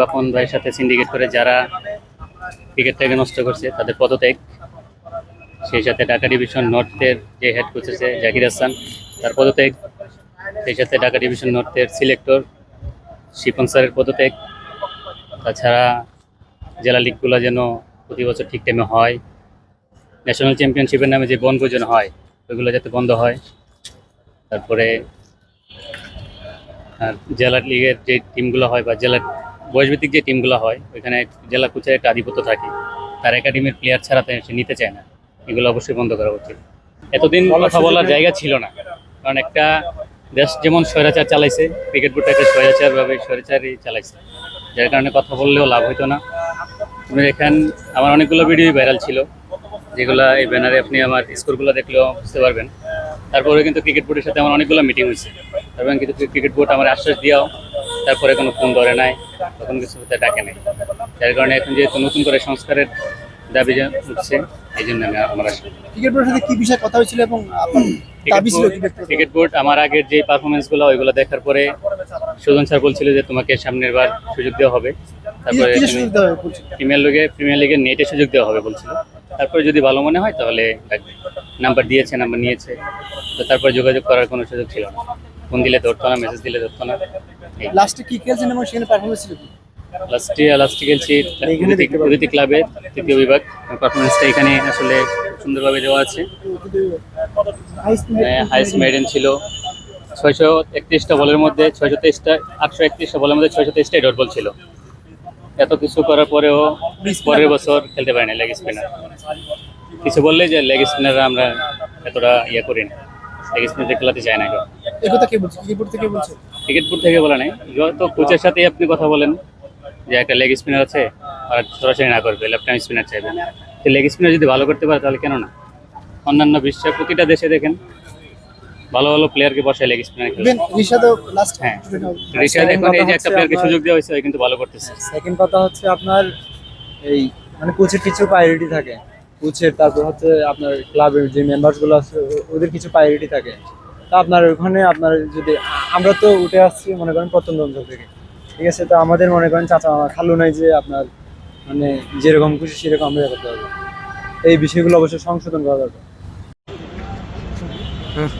বাপন ভাইয়ের সাথে সিন্ডিকেট করে যারা ক্রিকেটটাকে নষ্ট করছে, তাদের পদত্যাগ। সেই সাথে ঢাকা ডিভিশন নর্থের যে হেড কোচ আছে, জাকির হাসান, তার পদত্যাগ। সেই সাথে ঢাকা ডিভিশন নর্থের সিলেক্টর শিপন স্যারের পদত্যাগ। তাছাড়া জেলা লিগগুলো যেন প্রতি বছর ঠিক টাইমে হয় ন্যাশনাল চ্যাম্পিয়নশিপের নামে যে বনভোজন হয়, ওইগুলো যাতে বন্ধ হয়। তারপরে আর জেলা লিগের যে টিমগুলো হয় বা জেলার বয়সভিত্তিক যে টিমগুলো হয় ওইখানে জেলা কোচের একটা আধিপত্য থাকে। তার একাডেমির প্লেয়ার ছাড়া তো সে নিতে চায় না। এগুলো অবশ্যই বন্ধ করা উচিত। এতদিন কথা বলার জায়গা ছিল না। কারণ একটা দেশ যেমন স্বৈরাচার চালাইছে ক্রিকেট বোর্ডটা একটা স্বৈরাচারভাবে স্বৈরাচারই চালাইছে। যার কারণে কথা বললেও লাভ হতো না। তুমি এখান আমার অনেকগুলো ভিডিও ভাইরাল ছিল। যেগুলো এই ব্যানারে আপনি আমার স্কোরগুলো দেখলেও বুঝতে পারবেন। তারপরে কিন্তু ক্রিকেট বোর্ডের সাথে আমার অনেকগুলো মিটিং হয়েছে। এবং কিন্তু ক্রিকেট বোর্ড আমার আশ্বাস দিয়াও তারপরে কোনো ফোন ধরে নাই তখন কিছু হতে ডাকে নাই। যার কারণে এখন যেহেতু নতুন করে সংস্কারের দাবি যে উঠছে এই জন্য আমি আমার ক্রিকেট বোর্ডের সাথে কি বিষয়ে কথা হয়েছিল এবং ক্রিকেট বোর্ড আমার আগের যে পারফরমেন্সগুলো ওইগুলো দেখার পরে সুজন স্যার বলছিল যে তোমাকে সামনের বার সুযোগ দেওয়া হবে। তারপরে? প্রিমিয়ার লিগে প্রিমিয়ার লিগের নেটে সুযোগ দেওয়া হবে বলছিল। তারপরে যদি ভালো মনে হয় তাহলে নাম্বার দিয়েছে নাম্বার নিয়েছে। তো তারপরে যোগাযোগ করার কোনো সুযোগ ছিল না। ফোন দিলে ধরতো না মেসেজ দিলে ধরতো না। লাস্টে কি খেলছেন এবং সেখানে পারফরমেন্স ছিল কি? লাস্টে লাস্টে খেলছি দেখতে পাবেন। ক্লাবের তৃতীয় বিভাগ। পারফরমেন্সটা এখানে আসলে সুন্দরভাবে দেওয়া আছে। হাইস্ট মেডেন ছিল। ছয়শো একত্রিশটা বলের মধ্যে ছয়শো তেইশটা আটশো একত্রিশটা বলের মধ্যে ছয়শো তেইশটা ডট বল ছিল। এত কিছু করার পরেও পরের বছর খেলতে পারি না লেগ স্পিনার কিছু বললে যে লেগ স্পিনাররা আমরা এতটা ইয়ে করি না লেগ স্পিনার খেলাতে চায় না কেউ এই কথা কে বলছে? থেকে বলছে? ক্রিকেট বোর্ড থেকে বলা নেই। যত কোচের সাথেই আপনি কথা বলেন যে একটা লেগ স্পিনার আছে আর সরাসরি না করবে লেফট হ্যান্ড স্পিনার চাইবে। তো লেগ স্পিনার যদি ভালো করতে পারে তাহলে কেন না? অন্যান্য বিশ্বের প্রতিটা দেশে দেখেন ভালো ভালো প্লেয়ারকে বসায় লেগ স্পিনার খেলে হ্যাঁ। ঋষাদ এখন এই যে একটা প্লেয়ারকে সুযোগ দেওয়া হয়েছে কিন্তু ভালো করতেছে। সেকেন্ড কথা হচ্ছে আপনার এই মানে কোচের কিছু প্রায়োরিটি থাকে। কোচের তারপর হচ্ছে আপনার ক্লাবের যে মেম্বারসগুলো আছে ওদের কিছু প্রায়োরিটি থাকে। তা আপনার ওখানে আপনার যদি, আমরা তো উঠে আসছি মনে করেন প্রত্যন্ত থেকে। ঠিক আছে, তো আমাদের মনে করেন চাচা খালু নাই যে আপনার মানে যেরকম খুশি সেরকম আমরা ইয়ে করতে পারব। এই বিষয়গুলো অবশ্যই সংশোধন করা দরকার। হ্যাঁ।